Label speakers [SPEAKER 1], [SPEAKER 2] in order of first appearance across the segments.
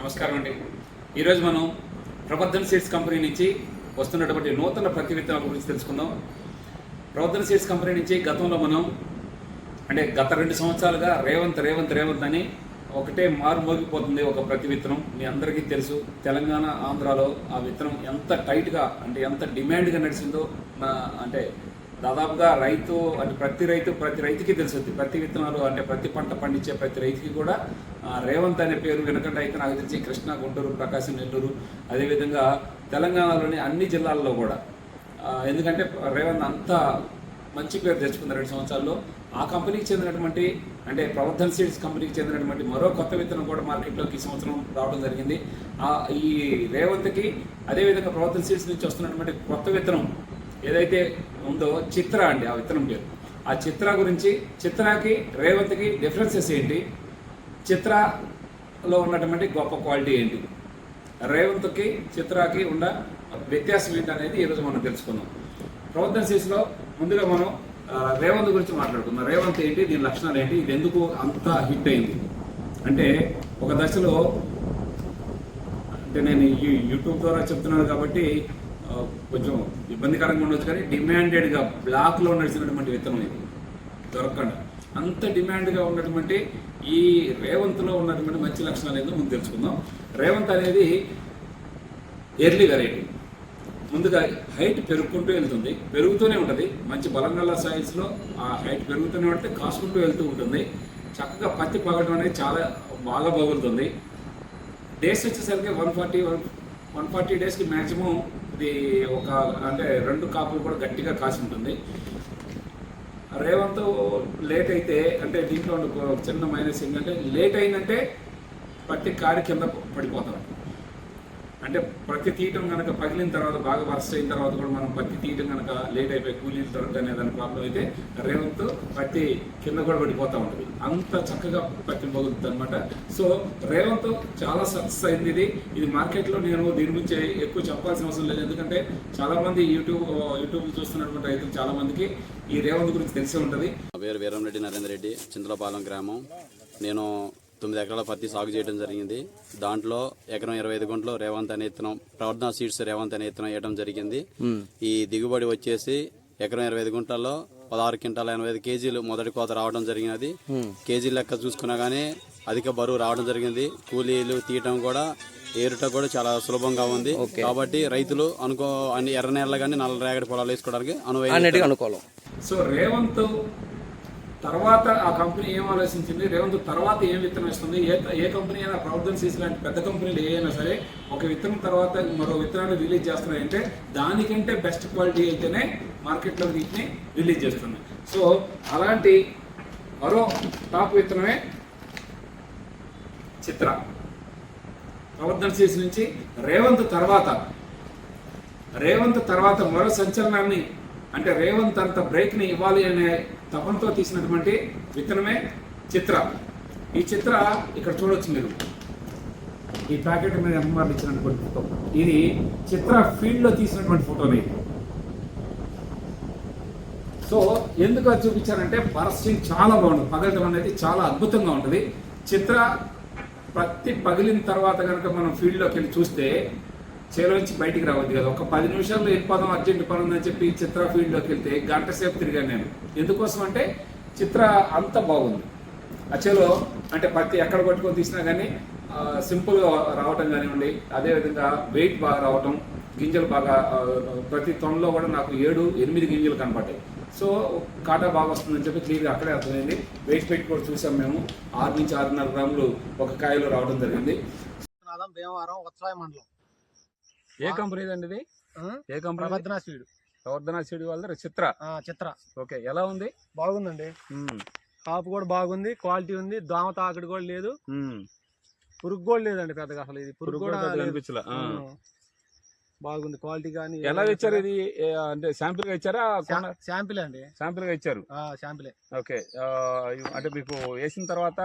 [SPEAKER 1] నమస్కారం అండి. ఈరోజు మనం ప్రబద్ధన్ సీడ్స్ కంపెనీ నుంచి వస్తున్నటువంటి నూతన ప్రతి విత్తనాల గురించి తెలుసుకుందాం. ప్రబద్ధన్ సీడ్స్ కంపెనీ నుంచి గతంలో మనం అంటే గత రెండు సంవత్సరాలుగా రేవంత్ రేవంత్ రేవంత్ అని ఒకటే మారు మోగిపోతుంది ఒక ప్రతి విత్తనం మీ అందరికీ తెలుసు తెలంగాణ ఆంధ్రాలో ఆ విత్తనం ఎంత టైట్గా అంటే ఎంత డిమాండ్గా నడిచిందో నా అంటే దాదాపుగా రైతు అంటే ప్రతి రైతు ప్రతి రైతుకి తెలుస్తుంది ప్రతి విత్తనాలు అంటే ప్రతి పంట పండించే ప్రతి రైతుకి కూడా రేవంత్ అనే పేరు వినకుండా అయితే నాకు తెలిసి కృష్ణా గుంటూరు ప్రకాశం నెల్లూరు అదేవిధంగా తెలంగాణలోని అన్ని జిల్లాల్లో కూడా. ఎందుకంటే రేవంత్ అంత మంచి పేరు తెచ్చుకుంది రెండు సంవత్సరాల్లో. ఆ కంపెనీకి చెందినటువంటి అంటే ప్రవర్ధన్ సీడ్స్ కంపెనీకి చెందినటువంటి మరో కొత్త విత్తనం కూడా మార్కెట్లోకి ఈ సంవత్సరం రావడం జరిగింది. ఆ ఈ రేవంత్కి అదేవిధంగా ప్రవర్ధన్ సీడ్స్ నుంచి వస్తున్నటువంటి కొత్త విత్తనం ఏదైతే ఉందో చిత్ర అండి ఆ విత్తనం పేరు. ఆ చిత్ర గురించి చిత్రాకి రేవంత్కి డిఫరెన్సెస్ ఏంటి? చిత్రలో ఉన్నటువంటి గొప్ప క్వాలిటీ ఏంటి? రేవంత్కి చిత్రాకి ఉన్న వ్యత్యాసం ఏంటి అనేది ఈరోజు మనం తెలుసుకుందాం. ప్రవర్తన సీస్లో ముందుగా మనం రేవంత్ గురించి మాట్లాడుకుందాం. రేవంత్ ఏంటి? దీని లక్షణాలు ఏంటి? ఇది ఎందుకు అంత హిట్ అయింది? అంటే ఒక దశలో అంటే నేను ఈ యూట్యూబ్ ద్వారా చెప్తున్నాను కాబట్టి కొంచెం ఇబ్బందికరంగా ఉండొచ్చు కానీ డిమాండెడ్గా బ్లాక్లో నడిచినటువంటి విత్తనం ఇది. దొరకకుండా. అంత డిమాండ్గా ఉన్నటువంటి ఈ రేవంత్లో ఉన్నటువంటి మంచి లక్షణాలు ఏందో ముందు తెలుసుకుందాం. రేవంత్ అనేది ఎర్లీ వెరైటీ ముందుగా హైట్ పెరుగుకుంటూ వెళ్తుంది. పెరుగుతూనే ఉంటుంది. మంచి బలం గల సైజులో ఆ హైట్ పెరుగుతూనే ఉంటే కాసుకుంటూ వెళ్తూ ఉంటుంది. చక్కగా పత్తి పగడం అనేది చాలా బాగా పగులుతుంది డేస్ వచ్చేసరికి one forty one one forty డేస్కి మ్యాక్సిమం ఇది ఒక అంటే రెండు కాపులు కూడా గట్టిగా కాసి ఉంటుంది రేవంత్ లేట్ అయితే అంటే దీంట్లో ఉన్న చిన్న మైనస్ ఏంటంటే లేట్ అయిందంటే పత్తి కాడి కింద పడిపోతాం అంటే ప్రతి తీయటం కనుక పగిలిన తర్వాత బాగా వర్స్ట్ అయిన తర్వాత కూడా మనం పత్తి తీయటం కనుక లేట్ అయిపోయి కూలీలు దొరకనే దాని ప్రాబ్లం అయితే రేవంత్ పత్తి కింద కూడా పడిపోతూ ఉంటుంది. అంత చక్కగా పత్తి పగులుతుంది అనమాట సో రేవంత్ చాలా సక్సెస్ అయింది ఇది. ఇది మార్కెట్లో నేను దీని గురించి ఎక్కువ చెప్పాల్సిన అవసరం లేదు. ఎందుకంటే చాలామంది యూట్యూబ్ యూట్యూబ్ చూస్తున్నటువంటి రైతులు చాలామందికి ఈ రేవంత్ గురించి తెలిసే ఉంటుంది.
[SPEAKER 2] వేరు వీరం వీరంరెడ్డి నరేందర్ రెడ్డి చింతలపాలెం గ్రామం. నేను తొమ్మిది ఎకరాల పత్తి సాగు చేయడం జరిగింది. దాంట్లో ఎకరం ఇరవై ఐదు గుంటలు రేవంత్ అనే ఇత్తనం ప్రవర్ధన సీడ్స్ రేవంత్ అనే ఇత్తనం వేయడం జరిగింది. ఈ దిగుబడి వచ్చేసి ఎకరం ఇరవై ఐదు గుంటల్లో పదహారు క్వింటాల ఎనభై ఐదు కేజీలు మొదటి కోత రావడం జరిగినది. కేజీ లెక్క చూసుకున్నా గానీ అధిక బరువు రావడం జరిగింది. కూలీలు తీయటం కూడా ఏరుట కూడా చాలా సులభంగా ఉంది. కాబట్టి రైతులు అనుకో అన్ని ఎర్ర నేల కానీ నల్ల రేగడి పొలాలు వేసుకోవడానికి అనువైన
[SPEAKER 3] అనుకూలం.
[SPEAKER 1] సో రేవంత్ తర్వాత ఆ కంపెనీ ఏం ఆలోచించింది? రేవంత్ తర్వాత ఏం విత్తనం ఇస్తుంది? ఏ ఏ కంపెనీ అయినా ప్రవర్తన సీస్ లాంటి పెద్ద కంపెనీలు ఏవైనా సరే ఒక విత్తనం తర్వాత మరో విత్తనాన్ని రిలీజ్ చేస్తున్నాయంటే దానికంటే బెస్ట్ క్వాలిటీ అయితేనే మార్కెట్లో వీటిని రిలీజ్ చేస్తున్నాయి సో అలాంటి మరో టాప్ విత్తనమే చిత్ర. ప్రవర్తన సీస్ నుంచి రేవంత్ తర్వాత రేవంత్ తర్వాత మరో సంచలనాన్ని అంటే రేవంత్ అంత బ్రేక్ని ఇవ్వాలి అనే తపనతో తీసినటువంటి విత్తనమే చిత్ర. ఈ చిత్ర ఇక్కడ చూడవచ్చు మీరు. ఈ ప్యాకెట్ మీద ఎంఆర్లు ఇచ్చినటువంటి ఫోటో. ఇది చిత్ర ఫీల్డ్లో తీసినటువంటి ఫోటో ఫోటోని. సో ఎందుకు అది చూపించారంటే పరస్యం చాలా బాగుంటుంది పగలటం అనేది చాలా అద్భుతంగా ఉంటుంది. చిత్ర ప్రతి పగిలిన తర్వాత కనుక మనం ఫీల్డ్లోకి వెళ్ళి చూస్తే చేలోంచి బయటికి రావద్దు కదా. ఒక పది నిమిషాల్లో వెళ్ళిపోదాం అర్జెంట్ పని ఉందని చెప్పి చిత్ర ఫీల్డ్లోకి వెళ్తే గంట సేపు తిరిగాను నేను. ఎందుకోసం అంటే చిత్ర అంత బాగుంది. ఆ చేలో అంటే పత్తి ఎక్కడ పట్టుకొని తీసినా కానీ సింపుల్గా రావటం కానివ్వండి అదేవిధంగా వెయిట్ బాగా రావటం గింజలు బాగా ప్రతి తొనలో కూడా నాకు ఏడు ఎనిమిది గింజలు కనపడ్డాయి. సో కాటా బాగా వస్తుందని చెప్పి క్లియర్గా అక్కడే అర్థమైంది. వెయిట్ పెట్టి కూడా చూసాం మేము. ఆరు నుంచి ఆరున్నర గ్రాములు ఒక కాయలో రావడం జరిగింది.
[SPEAKER 3] భీమవరం మండలం.
[SPEAKER 1] ఏ కంపెనీ అండి ఇది? ఏ company
[SPEAKER 3] Pravardhana seed
[SPEAKER 1] Pravardhana seed వాళ్ళ చిత్ర.
[SPEAKER 3] ఆ, చిత్ర.
[SPEAKER 1] ఓకే ఎలా ఉంది?
[SPEAKER 3] బాగుందండి. కాపు కూడా బాగుంది క్వాలిటీ ఉంది దోమ తాకడి కూడా లేదు. పురుగు కూడా లేదండి పెద్దగా అసలు ఇది. పురుగు కూడా. బాగుంది క్వాలిటీ కానీ
[SPEAKER 1] ఎలా ఇచ్చారు ఇది? అంటే శాంపిల్గా ఇచ్చారా?
[SPEAKER 3] శాంపిల్ అండి.
[SPEAKER 1] శాంపిల్గా ఇచ్చారు?
[SPEAKER 3] శాంపిలే.
[SPEAKER 1] ఓకే అంటే మీకు వేసిన తర్వాత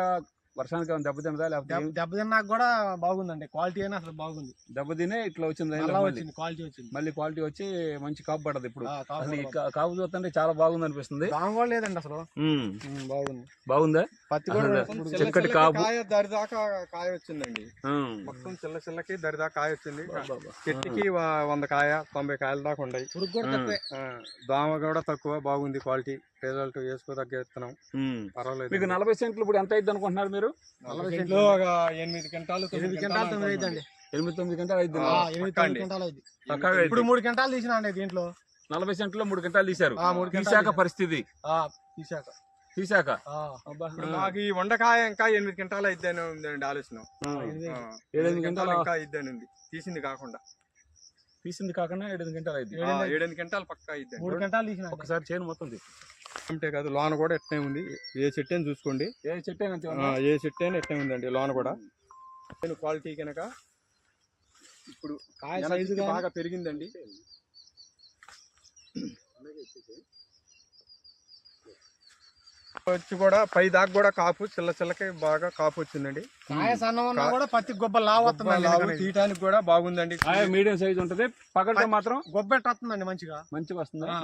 [SPEAKER 1] వర్షానికి దెబ్బతిన్నదా లేకపోతే
[SPEAKER 3] దెబ్బ దెబ్బతిన్నాక కూడా బాగుందండి. క్వాలిటీ అయినా అసలు బాగుంది.
[SPEAKER 1] దెబ్బతినే ఇట్లా వచ్చింది
[SPEAKER 3] క్వాలిటీ వచ్చింది.
[SPEAKER 1] మళ్ళీ క్వాలిటీ వచ్చి మంచి కాపు పడదు ఇప్పుడు.
[SPEAKER 3] కాపు
[SPEAKER 1] అసలు చూస్తుంటే చాలా బాగుంది అనిపిస్తుంది.
[SPEAKER 3] కూడా లేదండి అసలు. బాగుంది.
[SPEAKER 1] బాగుందా?
[SPEAKER 3] పత్తి కూడా
[SPEAKER 1] చక్కటి కాపు.
[SPEAKER 4] కాయ దరిదాకా కాయ వచ్చిందండి. మొత్తం చిల్ల చిల్లకి దరిదాకా కాయ వచ్చింది. చెట్టుకి వంద కాయ తొంభై కాయల దాకా ఉన్నాయి. దోమ కూడా తక్కువ బాగుంది క్వాలిటీ. రిజల్ట్ వేసుకో తగ్గ విత్తనం. పర్వాలేదు.
[SPEAKER 1] మీకు నలభై సెంట్లు ఇప్పుడు ఎంత అయింది అనుకుంటున్నారు మీరు?
[SPEAKER 4] నలభై సెంట్లో. ఒక ఎనిమిది క్వింటాలు తొమ్మిది
[SPEAKER 3] ఎనిమిది క్వింటాలు తొమ్మిది. అయిందండి
[SPEAKER 1] ఎనిమిది తొమ్మిది గంటలు అయింది
[SPEAKER 3] ఎనిమిది. క్వింటాలు అయింది ఇప్పుడు
[SPEAKER 1] అయింది.
[SPEAKER 3] మూడు క్వింటాలు తీసిన అండి దీంట్లో.
[SPEAKER 1] నలభై సెంట్లో మూడు గంటలు తీశారు.
[SPEAKER 3] గంటలు
[SPEAKER 1] తీశాక. పరిస్థితి.
[SPEAKER 3] ఆ, తీసాక
[SPEAKER 1] తీశాక?
[SPEAKER 3] ఆ,
[SPEAKER 1] అబ్బా.
[SPEAKER 4] ఇప్పుడు మాకు ఈ వండకాయ ఇంకా ఎనిమిది క్వింటాలు అయిద్దని ఉందండి ఆలోచన.
[SPEAKER 3] ఎనిమిది.
[SPEAKER 1] ఏడెనిమిది క్వింటాలు?
[SPEAKER 4] క్వింటాలు ఇంకా అయిద్దని ఉంది. తీసింది కాకుండా.
[SPEAKER 1] తీసింది కాకుండా ఏడు గంటలు అయింది
[SPEAKER 4] ఏడెనిమిది క్వింటాలు పక్కా అయిద్దండి
[SPEAKER 3] మూడు క్వింటాలు తీసిన
[SPEAKER 1] ఒకసారి చేయను మొత్తం తీసి
[SPEAKER 4] అంటే కాదు లోన కూడా ఎట్నే ఉంది? ఏ చెట్టు అని చూసుకోండి.
[SPEAKER 1] ఏ చెట్టు అయినా?
[SPEAKER 4] ఏ చెట్టు అయినా ఎట్నే ఉందండి లోన కూడా? నేను క్వాలిటీ కనుక ఇప్పుడు
[SPEAKER 3] కాయ సైజు
[SPEAKER 4] బాగా పెరిగిందండి. వచ్చి కూడా పై దాకా కూడా కాపు చిల్ల చిల్లకి బాగా కాపు వచ్చిందండి.
[SPEAKER 3] కాయ సన్నం ఉన్నా కూడా పత్తి గొబ్బ లావు
[SPEAKER 4] గొప్ప. తీయటానికి కూడా బాగుందండి.
[SPEAKER 1] కాయ మీడియం సైజ్ ఉంటది. పగలతో మాత్రం
[SPEAKER 3] గొబ్బెట్ట వస్తుందండి మంచిగా.
[SPEAKER 1] మంచిగా వస్తుంది?
[SPEAKER 3] ఆ.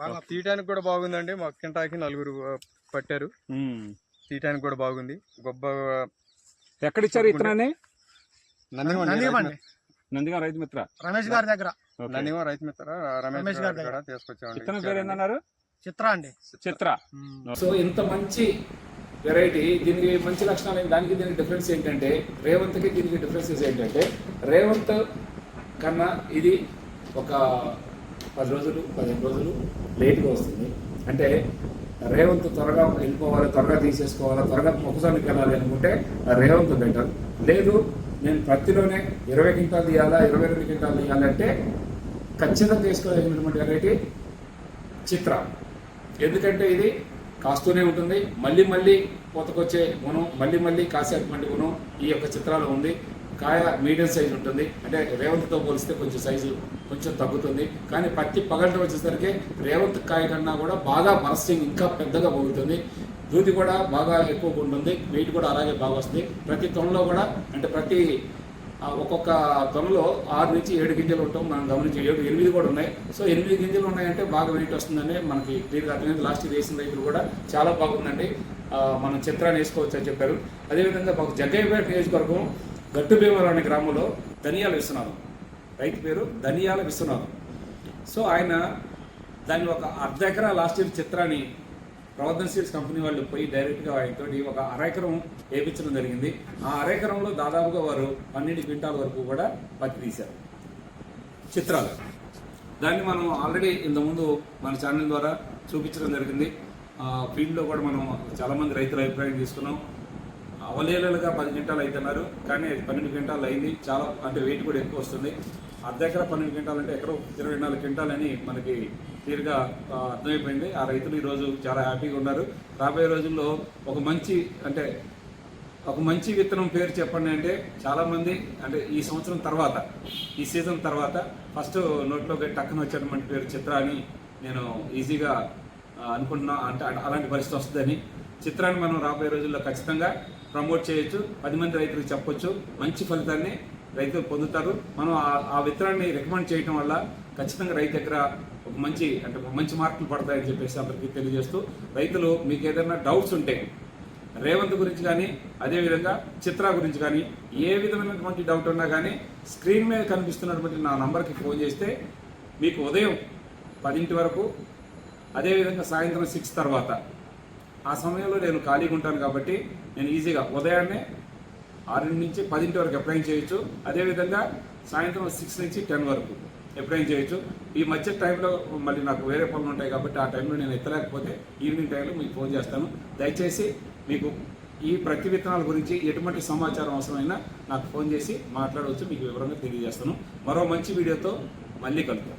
[SPEAKER 4] బాగా తీయటానికి కూడా బాగుందండి. మా కింటాకి నలుగురు పట్టారు. తీయటానికి కూడా బాగుంది. గొప్ప
[SPEAKER 1] ఎక్కడ ఇచ్చారు ఇతనాన్ని నందిగా రైతు మిత్ర?
[SPEAKER 3] రమేష్ గారి దగ్గర.
[SPEAKER 4] నందిగం రైతు మిత్ర రమేష్ గారు
[SPEAKER 3] గారి
[SPEAKER 4] కూడా తీసుకొచ్చామండి.
[SPEAKER 1] ఇతని పేరు ఏందన్నారు
[SPEAKER 3] చిత్ర అండి.
[SPEAKER 1] చిత్ర. సో ఇంత మంచి వెరైటీ దీనికి మంచి లక్షణాలు ఏంటి? దానికి దీనికి డిఫరెన్స్ ఏంటంటే రేవంత్కి దీనికి డిఫరెన్సెస్ ఏంటంటే రేవంత్ కన్నా ఇది ఒక పది రోజులు పదిహేను రోజులు లేట్గా వస్తుంది. అంటే రేవంత్ త్వరగా వెళ్ళిపోవాలి త్వరగా తీసేసుకోవాలి త్వరగా మొక్కసానికి వెళ్ళాలి అనుకుంటే రేవంత్ బెటర్. లేదు నేను ప్రతిలోనే ఇరవై క్వింటాలు తీయాలా ఇరవై రెండు క్వింటాలు తీయాలంటే ఖచ్చితంగా తీసుకోవాల్సినటువంటి వెరైటీ చిత్ర. ఎందుకంటే ఇది కాస్తూనే ఉంటుంది. మళ్ళీ మళ్ళీ కోతకొచ్చే గుణం మళ్ళీ మళ్ళీ కాసేటువంటి గుణం ఈ యొక్క చిత్రాలు ఉంది. కాయ మీడియం సైజ్ ఉంటుంది. అంటే రేవంత్తో పోలిస్తే కొంచెం సైజు కొంచెం తగ్గుతుంది. కానీ పత్తి పగలటం వచ్చేసరికి రేవంత్ కాయ కన్నా కూడా బాగా బరస్టింగ్ ఇంకా పెద్దగా పోగుతుంది. దూది కూడా బాగా ఎక్కువగా ఉంటుంది వెయిట్ కూడా అలాగే బాగా వస్తుంది. ప్రతి తొనలో కూడా అంటే ప్రతి ఒక్కొక్క తొనలో ఆరు నుంచి ఏడు గింజలు ఉంటాం. మనం గమనించి ఏడు ఎనిమిది కూడా ఉన్నాయి. సో ఎనిమిది గింజలు ఉన్నాయంటే బాగా వెయిట్ వస్తుందని మనకి క్లియర్గా అర్థమైంది. లాస్ట్ వేసిన రైతులు కూడా చాలా బాగుందండి. మనం చిత్రాన్ని వేసుకోవచ్చు అని చెప్పారు. అదేవిధంగా మాకు జగ్గయ్యపేట నియోజకవర్గం గట్టుభీమరావు అనే గ్రామంలో ధనియాల విశ్వనాథం రైతు పేరు ధనియాల విశ్వనాథం సో ఆయన దాన్ని ఒక అర్ధ ఎకరా లాస్ట్ ఇయర్ చిత్రాన్ని ప్రవర్ధన్ సీడ్స్ కంపెనీ వాళ్ళు పోయి డైరెక్ట్గా ఆయనతోటి ఒక అరెకరం వేయించడం జరిగింది. ఆ అరెకరంలో దాదాపుగా వారు పన్నెండు క్వింటాల వరకు కూడా పత్తి తీశారు. చిత్రాలు. దాన్ని మనం ఆల్రెడీ ఇంతకుముందు మన ఛానల్ ద్వారా చూపించడం జరిగింది. ఆ, ఫీల్డ్లో కూడా మనం చాలామంది రైతుల అభిప్రాయం తీసుకున్నాం. అవలేలుగా పది క్వింటాలు అవుతున్నారు కానీ అది పన్నెండు క్వింటాలు అయింది. చాలా అంటే వెయిట్ కూడా ఎక్కువ వస్తుంది. అర్ధ ఎకర పన్నెండు క్వింటాలు అంటే ఎకరో ఇరవై నాలుగు క్వింటాలు అని మనకి క్లియర్గా అర్థమైపోయింది. ఆ రైతులు ఈరోజు చాలా హ్యాపీగా ఉన్నారు. రాబోయే రోజుల్లో ఒక మంచి అంటే ఒక మంచి విత్తనం పేరు చెప్పండి అంటే చాలామంది అంటే ఈ సంవత్సరం తర్వాత ఈ సీజన్ తర్వాత ఫస్ట్ నోట్లోకి టక్కన వచ్చేటువంటి పేరు చిత్ర అని నేను ఈజీగా అనుకుంటున్నా. అంటే అలాంటి పరిస్థితి వస్తుందని చిత్రాన్ని మనం రాబోయే రోజుల్లో ఖచ్చితంగా ప్రమోట్ చేయొచ్చు పది మంది రైతులకు చెప్పొచ్చు మంచి ఫలితాన్ని రైతులు పొందుతారు. మనం ఆ- ఆ విత్తనాన్ని రికమెండ్ చేయడం వల్ల ఖచ్చితంగా రైతు దగ్గర ఒక మంచి అంటే మంచి మార్కులు పడతాయని చెప్పేసి అందరికీ తెలియజేస్తూ రైతులు మీకు ఏదైనా డౌట్స్ ఉంటే రేవంత్ గురించి కానీ అదేవిధంగా చిత్ర గురించి కానీ ఏ విధమైనటువంటి డౌట్ ఉన్నా కానీ స్క్రీన్ మీద కనిపిస్తున్నటువంటి నా నంబర్కి ఫోన్ చేస్తే మీకు ఉదయం పదింటి వరకు అదేవిధంగా సాయంత్రం సిక్స్ తర్వాత ఆ సమయంలో నేను ఖాళీగా ఉంటాను కాబట్టి నేను ఈజీగా ఉదయాన్నే ఆరు నుంచి పదింటి వరకు అప్లై చేయొచ్చు. అదేవిధంగా సాయంత్రం సిక్స్ నుంచి టెన్ వరకు అప్లై చేయొచ్చు. ఈ మధ్య టైంలో మళ్ళీ నాకు వేరే పనులు ఉంటాయి కాబట్టి ఆ టైంలో నేను ఎత్తలేకపోతే ఈవినింగ్ టైంలో మీకు ఫోన్ చేస్తాను. దయచేసి మీకు ఈ ప్రతి విత్తనాల గురించి ఎటువంటి సమాచారం అవసరమైనా నాకు ఫోన్ చేసి మాట్లాడవచ్చు. మీకు వివరంగా తెలియజేస్తాను. మరో మంచి వీడియోతో మళ్ళీ కలుద్దాం.